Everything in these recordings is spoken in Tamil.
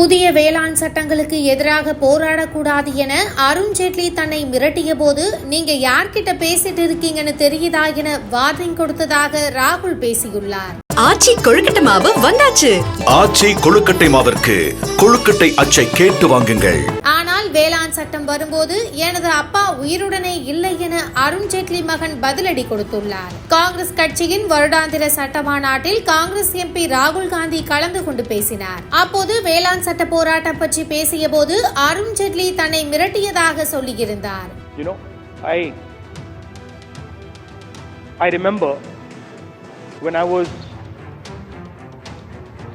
புதிய வேளாண் சட்டங்களுக்கு எதிராக போராடக்கூடாது என அருண் ஜேட்லி தன்னை மிரட்டிய போது நீங்க யார்கிட்ட பேசிட்டு இருக்கீங்கன்னு தெரியுதா என வார்னிங் கொடுத்ததாக ராகுல் பேசியுள்ளார். ஆச்சி கொழுக்கட்டை மாவு வந்தாச்சு. ஆச்சி கொழுக்கட்டை மாவிற்கு கொழுக்கட்டை அச்சை கேட்டு வாங்குங்கள். வேளாண் சட்டம் வரும்போது எனது அப்பா உயிருடனே இல்லை என அருண் ஜேட்லி மகன் பதிலடி கொடுத்துள்ளார். காங்கிரஸ் கட்சியின் வருடாந்திர சட்ட மாநாட்டில் காங்கிரஸ் எம்பி ராகுல் காந்தி கலந்து கொண்டு பேசினார். அப்போது வேளாண் சட்ட போராட்டம் பற்றி பேசிய போது அருண் ஜேட்லி தன்னை மிரட்டியதாக சொல்லியிருந்தார். I remember when I was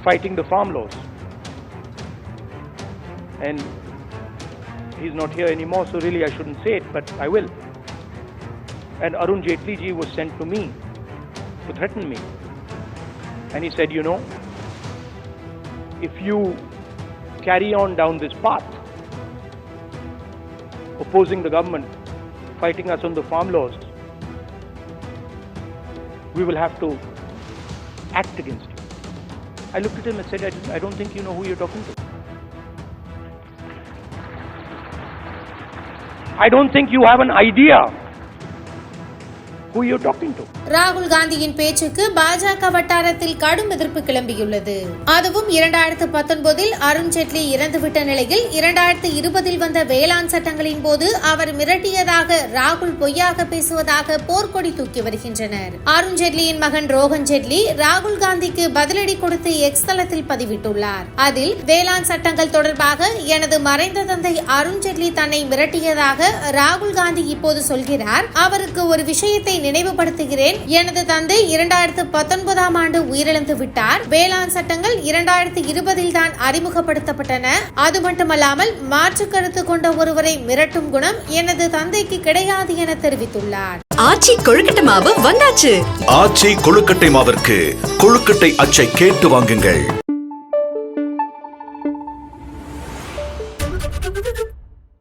fighting the farm laws. And he's not here anymore, so really I shouldn't say it, but I will. And Arun Jaitley ji was sent to me to threaten me. And he said, you know, if you carry on down this path, opposing the government, fighting us on the farm laws, we will have to act against you. I looked at him and said, I, I don't think you know who you're talking to. I don't think you have an idea who you're talking to. ராகுல் காந்தியின் பேச்சுக்கு பாஜக வட்டாரத்தில் கடும் எதிர்ப்பு கிளம்பியுள்ளது. அதுவும் இரண்டாயிரத்து பத்தொன்பதில் அருண் ஜேட்லி இறந்துவிட்ட நிலையில் இரண்டாயிரத்து இருபதில் வந்த வேளாண் சட்டங்களின் போது அவர் மிரட்டியதாக ராகுல் பொய்யாக பேசுவதாக போர்க்கொடி தூக்கி வருகின்றனர். அருண் ஜேட்லியின் மகன் ரோஹன் ஜேட்லி ராகுல் காந்திக்கு பதிலடி கொடுத்து எக்ஸ் தளத்தில் பதிவிட்டுள்ளார். அதில் வேளாண் சட்டங்கள் தொடர்பாக எனது மறைந்த தந்தை அருண் ஜேட்லி தன்னை மிரட்டியதாக ராகுல் காந்தி இப்போது சொல்கிறார். அவருக்கு ஒரு விஷயத்தை நினைவுபடுத்துகிறேன். எனது தந்தை இரண்டாயிரத்து பத்தொன்பதாம் ஆண்டு உயிரிழந்து விட்டார். வேளாண் சட்டங்கள் இரண்டாயிரத்து இருபதில் தான் அறிமுகப்படுத்தப்பட்டன. அது மட்டுமல்லாமல் மாற்று கருத்து கொண்ட ஒருவரை மிரட்டும் குணம் எனது தந்தைக்கு கிடையாது என தெரிவித்துள்ளார். ஆச்சி கொழுக்கட்டை மாவு வந்தாச்சு. ஆச்சி கொழுக்கட்டை மாவிற்கு கொழுக்கட்டை அச்சை கேட்டு வாங்குங்கள்.